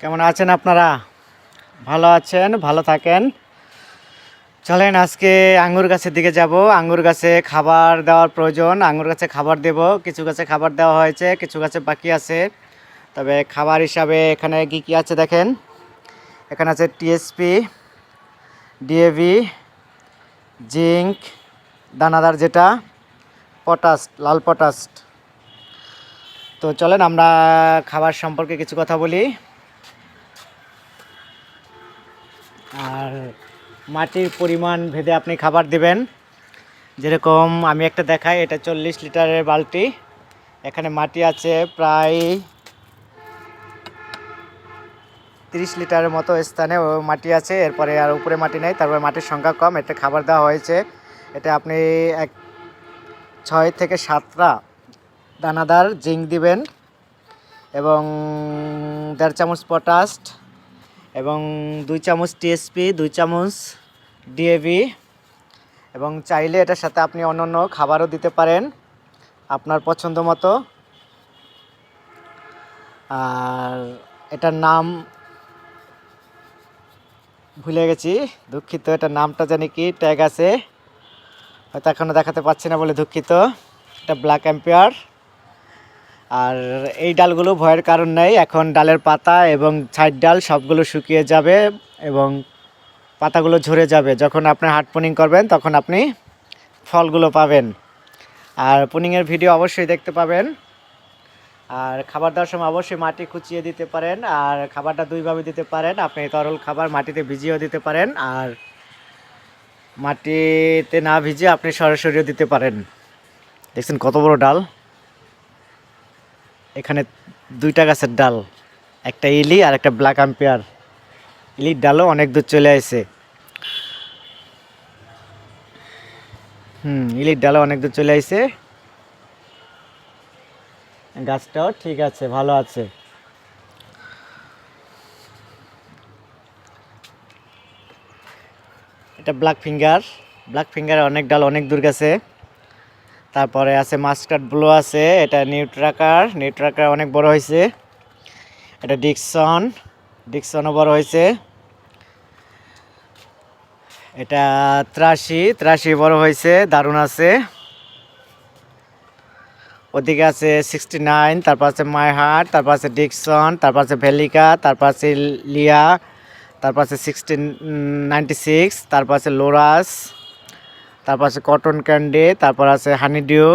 কেমন আছেন আপনারা? ভালো আছেন, ভালো থাকেন। চলেন আজকে আঙ্গুর গাছের দিকে যাব। আঙ্গুর গাছে খাবার দেওয়ার প্রয়োজন। আঙ্গুর গাছে খাবার দেব। কিছু গাছে খাবার দেওয়া হয়েছে, কিছু গাছে বাকি আছে। তবে খাবার হিসাবে এখানে কী কী আছে দেখেন? এখানে আছে টিএসপি ডিএভি জিঙ্ক, দানাদার যেটা, পটাশ, লাল পটাশ। তো চলেন আমরা খাবার সম্পর্কে কিছু কথা বলি। আর মাটির পরিমাণ ভেদে আপনি খাবার দিবেন। যেরকম আমি একটা দেখাই, এটা চল্লিশ লিটারের বালতি। এখানে মাটি আছে প্রায় তিরিশ লিটারের মতো স্থানে মাটি আছে। এরপরে আর উপরে মাটি নেই, তারপরে মাটির সংখ্যা কম। এটা খাবার দেওয়া হয়েছে। এটা আপনি এক ছয় থেকে সাতটা দানাদার, জিঙ্ক দিবেন এবং দেড় চামচ পটাশ এবং দুই চামচ টিএসপি, দুই চামচ ডিএভি এবং চাইলে এটার সাথে আপনি অন্য অন্য খাবারও দিতে পারেন আপনার পছন্দ মতো। আর এটার নাম ভুলে গেছি, দুঃখিত, এটার নামটা জানি কি, ট্যাগ আছে। হয়তো এখনও দেখাতে পাচ্ছি না বলে দুঃখিত। এটা ব্ল্যাক অ্যাম্পিয়ার আর এই ডালগুলো ভয়ের কারণ নেই। এখন ডালের পাতা এবং সাইড ডাল সবগুলো শুকিয়ে যাবে এবং পাতাগুলো ঝরে যাবে। যখন আপনি হাট পুনিং করবেন, তখন আপনি ফলগুলো পাবেন। আর পুনিংয়ের ভিডিও অবশ্যই দেখতে পাবেন। আর খাবার দেওয়ার সময় অবশ্যই মাটি খুঁচিয়ে দিতে পারেন। আর খাবারটা দুইভাবে দিতে পারেন। আপনি তরল খাবার মাটিতে ভিজিয়েও দিতে পারেন। আর মাটিতে না ভিজে আপনি সরাসরিও দিতে পারেন। দেখছেন কত বড় ডাল? এখানে দুইটা গাছের ডাল, একটা ইলি আর একটা ব্ল্যাক আম্পিয়ার ইলির ডালও অনেক দূর চলে আসে হুম, ইলির ডালও অনেক দূর চলে আসে গাছটাও ঠিক আছে, ভালো আছে। এটা ব্ল্যাক ফিঙ্গার ব্ল্যাক ফিঙ্গার অনেক ডাল, অনেক দূর গেছে। তারপরে আছে মাস্টার্ড ব্লু আছে, এটা নিউট্রাকার নিউট্রাকার অনেক বড় হয়েছে। এটা ডিকসন, ডিকসনও বড় হয়েছে। এটা ত্রাসি ত্রাসি বড় হয়েছে, দারুণ আছে। ওদিকে আছে সিক্সটি নাইন, তারপর আছে মাইহাট তারপর আছে ডিকসন, তারপর আছে ভ্যালিকা তারপর আছে লিয়া, তারপর আছে সিক্সটিন নাইনটি সিক্স, তারপর আছে লোরাস। তারপর আছে কটন ক্যান্ডি তারপর আছে হানিডিউ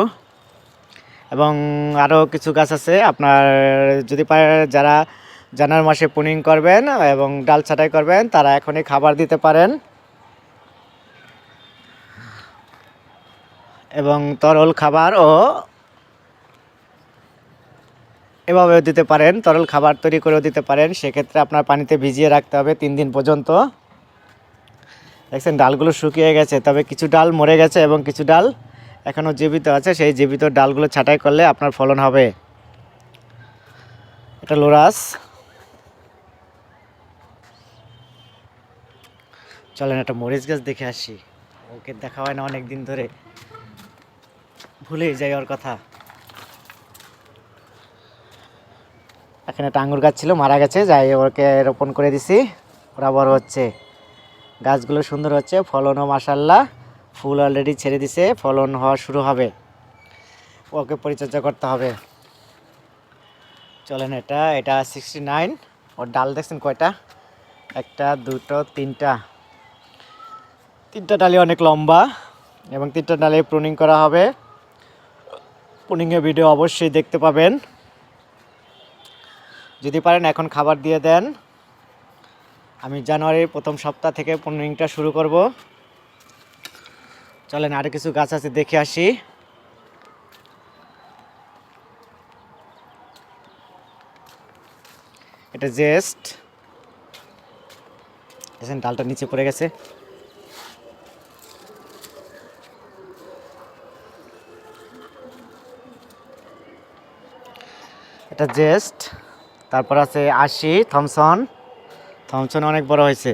এবং আরও কিছু গাছ আছে। আপনার যদি পারে যারা জানুয়ারি মাসে পুনিং করবেন এবং ডাল ছাঁটাই করবেন, তারা এখনই খাবার দিতে পারেন। এবং তরল খাবার ও এভাবেও দিতে পারেন, তরল খাবার তৈরি করেও দিতে পারেন। সেক্ষেত্রে আপনার পানিতে ভিজিয়ে রাখতে হবে তিন দিন পর্যন্ত। দেখছেন, ডালগুলো শুকিয়ে গেছে, তবে কিছু ডাল মরে গেছে এবং কিছু ডাল এখনও জীবিত আছে। সেই জীবিত ডালগুলো ছাঁটাই করলে আপনার ফলন হবে। এটা লোরাস। চলেন একটা মরিচ গাছ দেখে আসি। ওকে দেখা হয় না অনেক দিন ধরে। ভুলেই যাই ওর কথা। এখানে একটা আঙুর গাছ ছিল, মারা গেছে, যাই ওকে রোপণ করে দিছি। ওরা বড় হচ্ছে। গাছগুলো সুন্দর হচ্ছে, ফলনও মাসাল্লাহ ফুল অলরেডি ছেড়ে দিছে, ফলন হওয়া শুরু হবে। ওকে পরিচর্যা করতে হবে। চলেন এটা এটা সিক্সটি নাইন ওর ডাল দেখছেন কয়টা? একটা, দুটো, তিনটা। তিনটা ডালি অনেক লম্বা, এবং তিনটা ডালে প্রুনিং করা হবে। প্রুনিংয়ের ভিডিও অবশ্যই দেখতে পাবেন। যদি পারেন এখন খাবার দিয়ে দেন। আমি জানুয়ারির প্রথম সপ্তাহ থেকে পনেরোটা শুরু করব। চলেন আরও কিছু গাছ আছে, দেখে আসি। এটা জেস্ট। দেখেন, ডালটা নিচে পড়ে গেছে। এটা জেস্ট। তারপর আছে আশি, থমসন। থমসন অনেক বড় হয়েছে।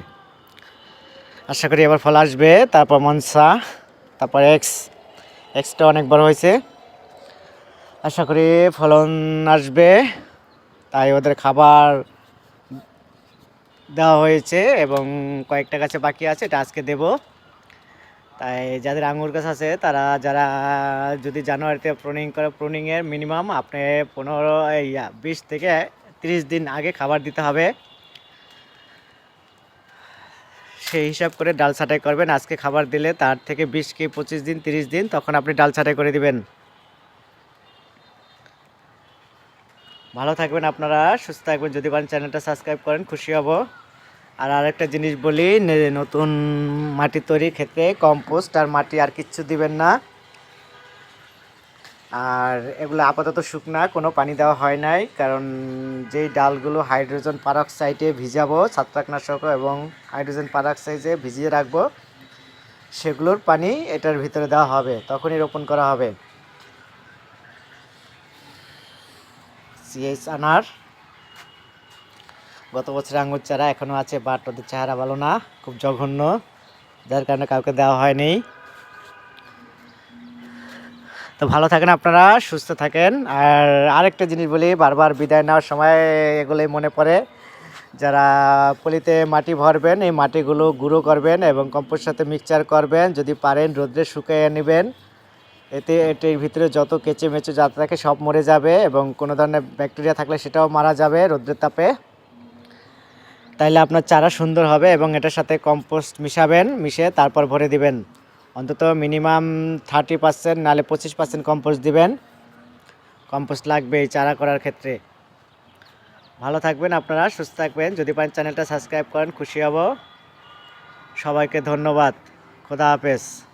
আশা করি এবার ফল আসবে। তারপর মনসা তারপর এক্স এক্সটা অনেক বড় হয়েছে। আশা করি ফলন আসবে। তাই ওদের খাবার দেওয়া হয়েছে এবং কয়েকটা গাছে বাকি আছে, এটা আজকে দেব। তাই যাদের আঙুর গাছ আছে, তারা যারা যদি জানুয়ারিতে প্রুনিং করে প্রুনিংয়ের মিনিমাম আপনি পনেরো, ইয়া, বিশ থেকে তিরিশ দিন আগে খাবার দিতে হবে। সেই হিসাব করে ডাল ছাঁটাই করবেন। আজকে খাবার দিলে তার থেকে বিশ কি পঁচিশ দিন, তিরিশ দিন, তখন আপনি ডাল ছাঁটাই করে দিবেন। ভালো থাকবেন আপনারা, সুস্থ থাকবেন। যদি পারেন চ্যানেলটা সাবস্ক্রাইব করেন, খুশি হব। আর আরেকটা জিনিস বলি নতুন মাটি তৈরি ক্ষেত্রে কম্পোস্ট আর মাটি আর কিচ্ছু দিবেন না। আর এগুলো আপাতত শুকনা, কোনো পানি দেওয়া হয় নাই, কারণ যেই ডালগুলো হাইড্রোজেন পারক্সাইডে ভিজাবো, ছত্রাকনাশক এবং হাইড্রোজেন পারক্সাইডে ভিজিয়ে রাখব, সেগুলোর পানি এটার ভিতরে দেওয়া হবে, তখনই রোপণ করা হবে। সিএস আনার গত বছর আঙ্গুর চারা এখনও আছে, বাট ওদের চেহারা ভালো না, খুব জঘন্য, যার কারণে কাউকে দেওয়া হয়নি। তো ভালো থাকেন আপনারা, সুস্থ থাকেন। আর আরেকটা জিনিস বলি, বারবার বিদায় নেওয়ার সময় এগুলোই মনে পড়ে। যারা পলিতে মাটি ভরবেন, এই মাটিগুলো গুঁড়ো করবেন এবং কম্পোস্ট সাথে মিক্সচার করবেন। যদি পারেন, রোদ্রে শুকিয়ে নেবেন। এতে এটির ভিতরে যত কেঁচে মেচে যা থাকে সব মরে যাবে এবং কোনো ধরনের ব্যাকটেরিয়া থাকলে সেটাও মারা যাবে রোদ্রের তাপে। তাইলে আপনার চারা সুন্দর হবে এবং এটার সাথে কম্পোস্ট মিশাবেন মিশে তারপর ভরে দিবেন। অন্তত মিনিমাম থার্টি পার্সেন্ট, নাহলে পঁচিশ পার্সেন্ট কম্পোস্ট দিবেন। কম্পোস্ট লাগবে এই চারা করার ক্ষেত্রে। ভালো থাকবেন আপনারা, সুস্থ থাকবেন। যদি পারেন চ্যানেলটা সাবস্ক্রাইব করেন, খুশি হব। সবাইকে ধন্যবাদ। খোদা হাফেজ।